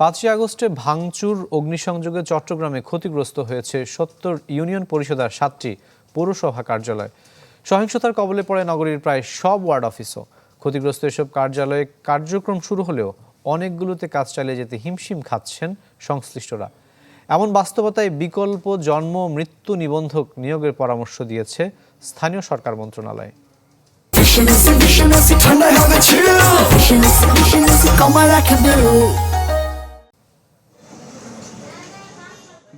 পাঁচই আগস্টে ভাঙচুর, অগ্নিসংযোগে চট্টগ্রামে ক্ষতিগ্রস্ত হয়েছে সত্তর ইউনিয়ন পরিষদের সাতটি পৌরসভা কার্যালয়। সহিংসতার কবলে পড়ে নগরীর প্রায় সব ওয়ার্ড অফিসও। ক্ষতিগ্রস্ত এসব কার্যালয়ে কার্যক্রম শুরু হলেও অনেকগুলোতে কাজ চালিয়ে যেতে হিমশিম খাচ্ছেন সংশ্লিষ্টরা। এমন বাস্তবতায় বিকল্প জন্ম, মৃত্যু নিবন্ধক নিয়োগের পরামর্শ দিয়েছে স্থানীয় সরকার মন্ত্রণালয়। ঠান্ডায় হবে ছিল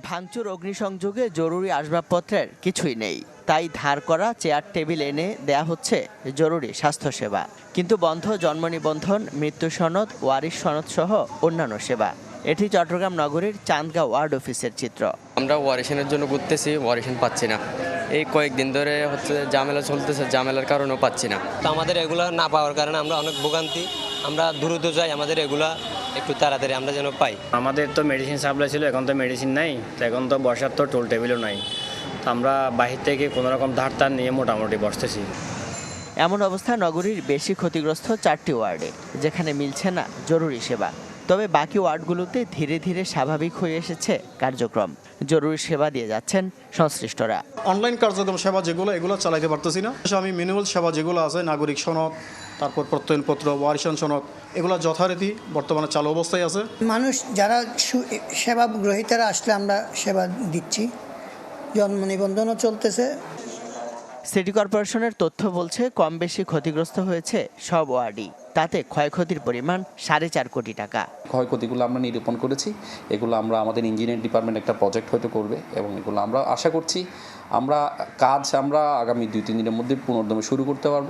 ভাঙচুর অগ্নিসংযোগে জরুরি আসবাবপত্রের কিছুই নেই। তাই ধার করা চেয়ার টেবিল এনে দেয়া হচ্ছে জরুরি স্বাস্থ্যসেবা। কিন্তু বন্ধ জন্ম নিবন্ধন মৃত্যু সনদ ওয়ারিশ সনদ সহ অন্যান্য সেবা। এটি চট্টগ্রাম নগরীর চান্দগাঁও ওয়ার্ড অফিসের চিত্র। আমরা ওয়ারিশনের জন্য ঘুরতেছি ওয়ারিশন পাচ্ছি না। এই কয়েকদিন ধরে হচ্ছে ঝামেলা চলতেছে ঝামেলার কারণেও পাচ্ছি না। তো আমাদের এগুলো না পাওয়ার কারণে আমরা অনেক ভোগান্তি। আমরা দ্রুত যাই আমাদের এগুলা একটু তাড়াতাড়ি আমরা যেন পাই। আমাদের তো মেডিসিন সাপ্লাই ছিল এখন তো মেডিসিন নাই তো এখন তো বসার তো টোল টেবিলও নাই। তো আমরা বাহির থেকে কোনো রকম ধার তার নিয়ে মোটামুটি বসতেছি। এমন অবস্থা নগরীর বেশি ক্ষতিগ্রস্ত চারটি ওয়ার্ডে যেখানে মিলছে না জরুরি সেবা। তবে বাকি ওয়ার্ডগুলোতে ধীরে ধীরে স্বাভাবিক হয়ে এসেছে কার্যক্রম। জরুরি সেবা দিয়ে যাচ্ছেন সংশ্লিষ্টরা। অনলাইন কার্যক্রম সেবা যেগুলো এগুলো চালাইতে পারতেছি না। আমি মিনিমাল সেবা যেগুলো আছে নাগরিক সনদ তারপর প্রত্যয়নপত্র ওয়ারিশন সনদ এগুলো যথারীতি বর্তমানে চালু অবস্থায় আছে। মানুষ যারা সু- সেবা গ্রহীতারা আসলে আমরা সেবা দিচ্ছি। জন্ম নিবন্ধনও চলতেছে। সিটি কর্পোরেশনের তথ্য বলছে, কম বেশি ক্ষতিগ্রস্ত হয়েছে সব ওয়ার্ডই। তাতে ক্ষয়ক্ষতির পরিমাণ সাড়ে চার কোটি টাকা। ক্ষয়ক্ষতিগুলো আমরা নিরূপণ করেছি। এগুলো আমরা আমাদের ইঞ্জিনিয়ারিং ডিপার্টমেন্ট একটা প্রজেক্ট হয়তো করবে এবং এগুলো আমরা আশা করছি আমরা কাজ আমরা আগামী দুই তিন দিনের মধ্যে পুনর্দমে শুরু করতে পারব।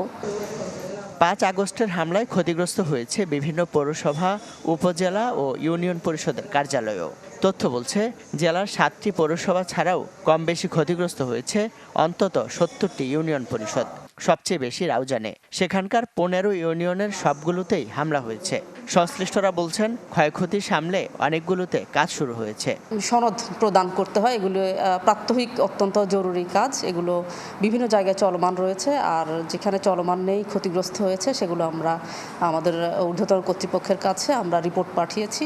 পাঁচ আগস্টের হামলায় ক্ষতিগ্রস্ত হয়েছে বিভিন্ন পৌরসভা, উপজেলা ও ইউনিয়ন পরিষদের কার্যালয়ও। তথ্য বলছে, জেলার সাতটি পৌরসভা ছাড়াও কম বেশি ক্ষতিগ্রস্ত হয়েছে অন্তত সত্তরটি ইউনিয়ন পরিষদ। সবচেয়ে বেশি রাউজানে সেখানকার পনেরো ইউনিয়নের সবগুলোতেই হামলা হয়েছে। সংশ্লিষ্টরা বলছেন ক্ষয়ক্ষতি সামলে অনেকগুলোতে কাজ শুরু হয়েছে। সনদ প্রদান করতে হয় এগুলো প্রাত্যহিক অত্যন্ত জরুরি কাজ। এগুলো বিভিন্ন জায়গায় চলমান রয়েছে আর যেখানে চলমান নেই ক্ষতিগ্রস্ত হয়েছে সেগুলো আমরা আমাদের ঊর্ধ্বতন কর্তৃপক্ষের কাছে আমরা রিপোর্ট পাঠিয়েছি।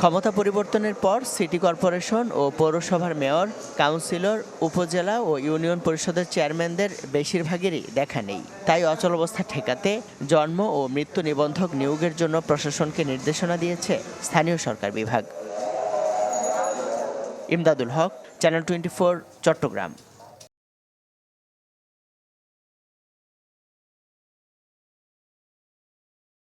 ক্ষমতা পরিবর্তনের পর সিটি কর্পোরেশন ও পৌরসভার মেয়র কাউন্সিলর উপজেলা ও ইউনিয়ন পরিষদের চেয়ারম্যানদের বেশিরভাগেরই দেখা নেই। তাই অচল অবস্থা ঠেকাতে জন্ম ও মৃত্যু নিবন্ধক নিয়োগের জন্য প্রশাসনকে নির্দেশনা দিয়েছে স্থানীয় সরকার বিভাগ। Imdadul Haque, channel twenty Chattogram.